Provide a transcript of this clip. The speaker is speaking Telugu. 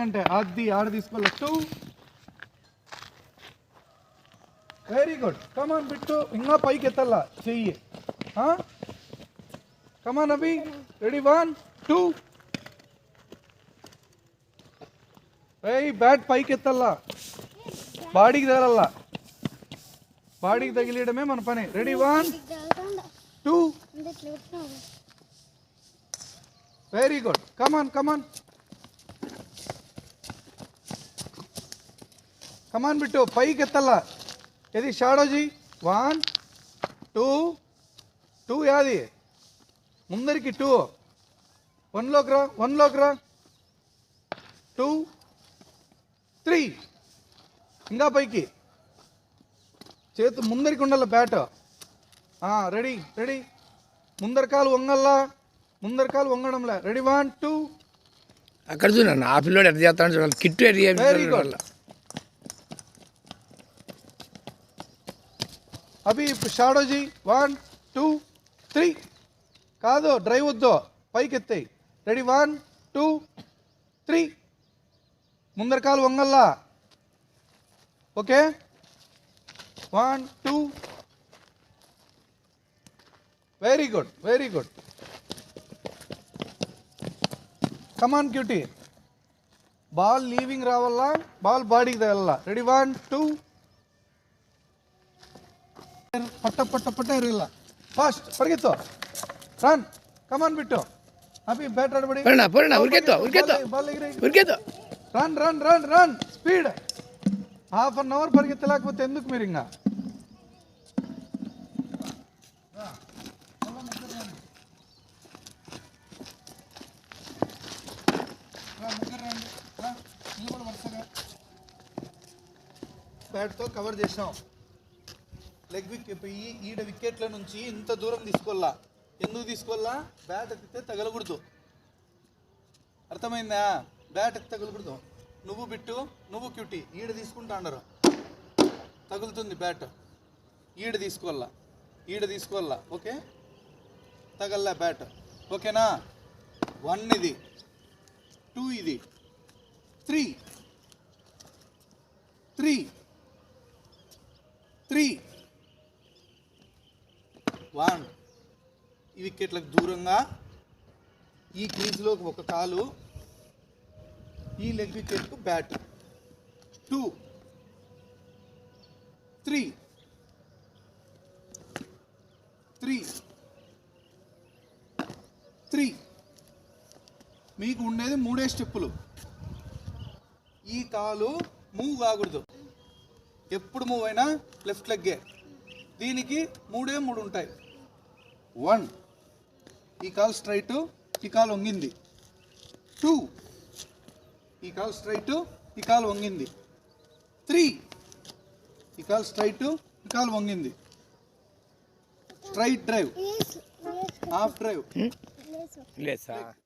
కంటే అది ఆడ తీసుకోవాలి two very good come on Bittu ఇంకా పైకి ఎత్తల్లా. చెయ్యి. Come on Abhi ready one two ఏయ్ బ్యాట్ పైకి ఎత్తల్లా. బాడీకి తగలల్లా. బాడీకి తగిలేయడమే మన పని. Ready one two very good come on come on come on Bittu పైకి ఎత్తల్లా. ఇది షాడోజీ? వన్ టూ టూ యాది? ముందరికి టూ వన్లోకి రా వన్లోకి రా. టూ త్రీ ఇంకా పైకి. చేతు ముందరికి ఉండాలి బ్యాట్ రెడీ రెడీ ముందర కాలు వంగల్లా. ముందర కాలు వంగడంలే. రెడీ వన్ టూ అక్కడ చూడండి ఆ పిల్లోడు ఎట్లా చేస్తాడు చూడాలి కిట్టు ఎట్లా చేస్తాడు good. చూడాలి అభి షాడోజీ వన్ టూ త్రీ. కాదు డ్రైవ్ వద్దు. పైకి ఎత్తాయి. Ready one two three. ముందర కాలు వంగల్లా. Okay? One two. Very good very good. Come on cutie ball leaving రావాలా? బాల్ బాడీకి తగల రెడీ వన్ టూ. ಪಟ್ಟ ಪಟ್ಟ ಪಟ್ಟ ಇರಲಿಲ್ಲ. ಫಾಸ್ಟ್ ಹೊರಗಿತ್ತು. ರನ್ ಕಮಾನ್ ಬಿಟ್ಟು. ಅಭಿ ಬ್ಯಾಟ್ ಆಡಬೇಡಿ. ಪರ್ಣ ಪರ್ಣ ಉರ್ಗೆತ್ತು ಉರ್ಗೆತ್ತು ಉರ್ಗೆತ್ತು run run run run speed half an hour ಪರಿಗೆತ್ತಲಾಕ್ಬೋದು ಎಂದಕ್ಕೆ ಮೀರಿಂಗ ತೋ ಕವರ್ చేసినాం లెగ్ వికెట్ పోయి ఈడ వికెట్ల నుంచి ఇంత దూరం తీసుకోవాలా? ఎందుకు తీసుకోవాలా? బ్యాట్ ఎత్తితే తగలకూడదు. అర్థమైందా? బ్యాట్ ఎత్తి తగలకూడదు. నువ్వు బిట్టు నువ్వు క్యూటీ. ఈడ తీసుకుంటా అన్నారు తగులుతుంది బ్యాట్. ఈడ తీసుకోవాలా? ఈడ తీసుకోవాలా? ఓకే? తగల్లా బ్యాట్. ఓకేనా? వన్ ఇది. టూ ఇది. త్రీ త్రీ వన్ ఈ వికెట్లకు దూరంగా ఈ క్రీజ్లోకి ఒక కాలు. ఈ లెగ్ వికెట్కు bat. Two. Three. Three. Three. మీకు ఉండేది మూడే స్టెప్పులు. ఈ కాలు మూవ్ కాకూడదు ఎప్పుడు మూవ్ అయినా లెఫ్ట్ లెగ్గే. దీనికి మూడే మూడు ఉంటాయి. వన్. ఈ కాల్ స్ట్రైట్ ఈ కాల్ వంగింది. టూ. ఈ కాల్ స్ట్రైట్ ఈ కాల్ వంగింది. త్రీ. ఈ కాల్ స్ట్రైట్ ఈ కాల్ వంగింది. స్ట్రైట్ డ్రైవ్ హాఫ్ డ్రైవ్ లేదు సార్